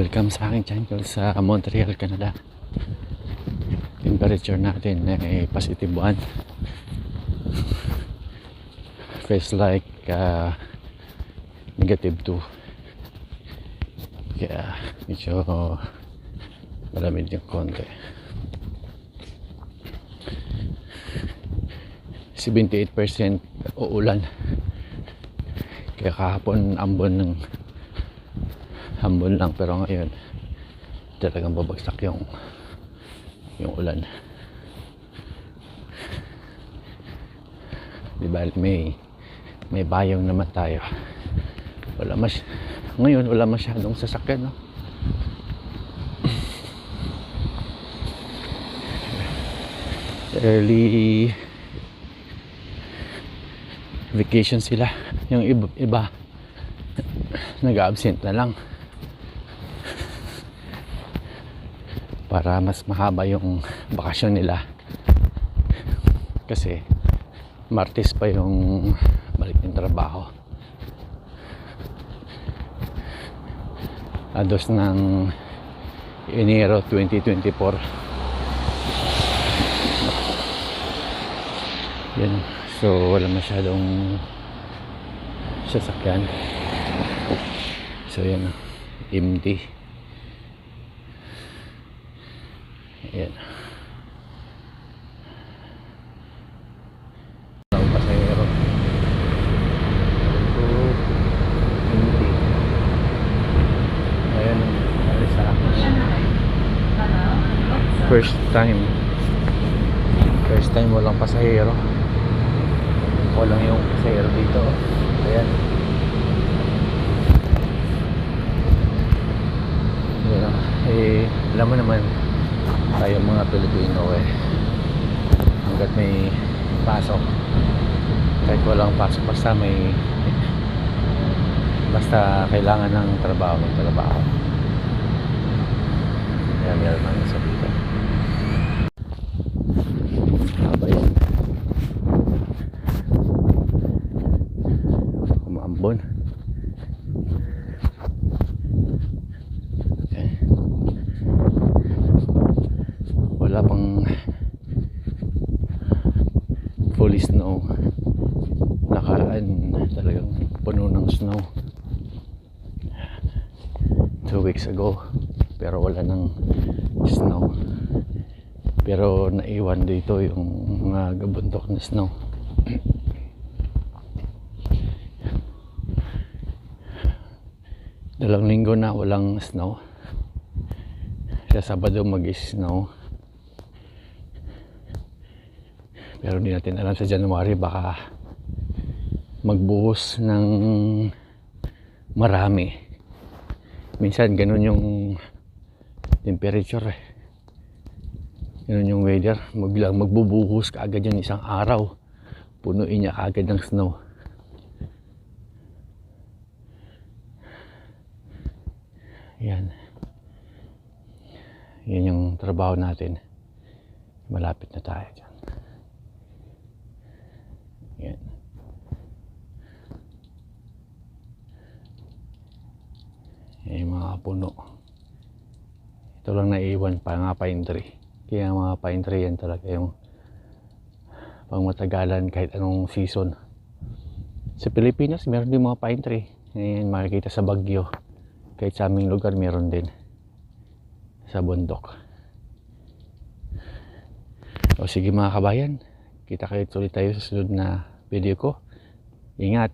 Welcome sa akin channel sa Montreal, Canada. Temperature natin ay positive 1. Feels like uh, negative 2. Kaya medyo malamig yung konti. 78% uulan. Kaya kahapon ambon ng hambon lang pero ngayon talagang babagsak yung yung ulan. Di ba may may bayong naman tayo. Wala mas ngayon wala masyadong sasakyan no? early vacation sila. Yung iba, iba nag-absent na lang para mas mahaba yung bakasyon nila. Kasi Martes pa yung balik ng trabaho. Ados ng Enero 2024 yan so wala masyadong sasakyan. So yan empty Ayan. Ang pasahero. Ayan, alis sa First time. First time walang pasahero. Walang yung pasahero dito. Ayan. Ayan. Eh, alam mo naman, tayo mga Pilipino eh. Hanggat may pasok. Kahit walang pasok basta may basta kailangan ng trabaho ng trabaho. Kaya meron namin sa dito. Haba yan wala pang fully snow. Nakaraan talagang puno ng snow. Two weeks ago pero wala ng snow. Pero naiwan dito yung mga gabundok na snow. Dalawang linggo na walang snow. Sa Sabado mag-snow pero hindi natin alam sa January baka magbuhos ng marami. Minsan ganun yung temperature eh. Ganun yung weather. Magbilang magbubuhos kaagad yung isang araw. Punuin niya kaagad ng snow. Yan. Yan yung trabaho natin. Malapit na tayo dyan yan yan yung mga puno. Ito lang naiwan pa nga pine tree. Kaya mga pine tree yan talaga yung pang matagalan kahit anong season. Sa Pilipinas meron din mga pine tree. Ngayon makikita sa Bagyo kahit sa aming lugar meron din. Sa bundok. O sige mga kabayan. Kita kayo ulit tayo sa sunod na video ko. Ingat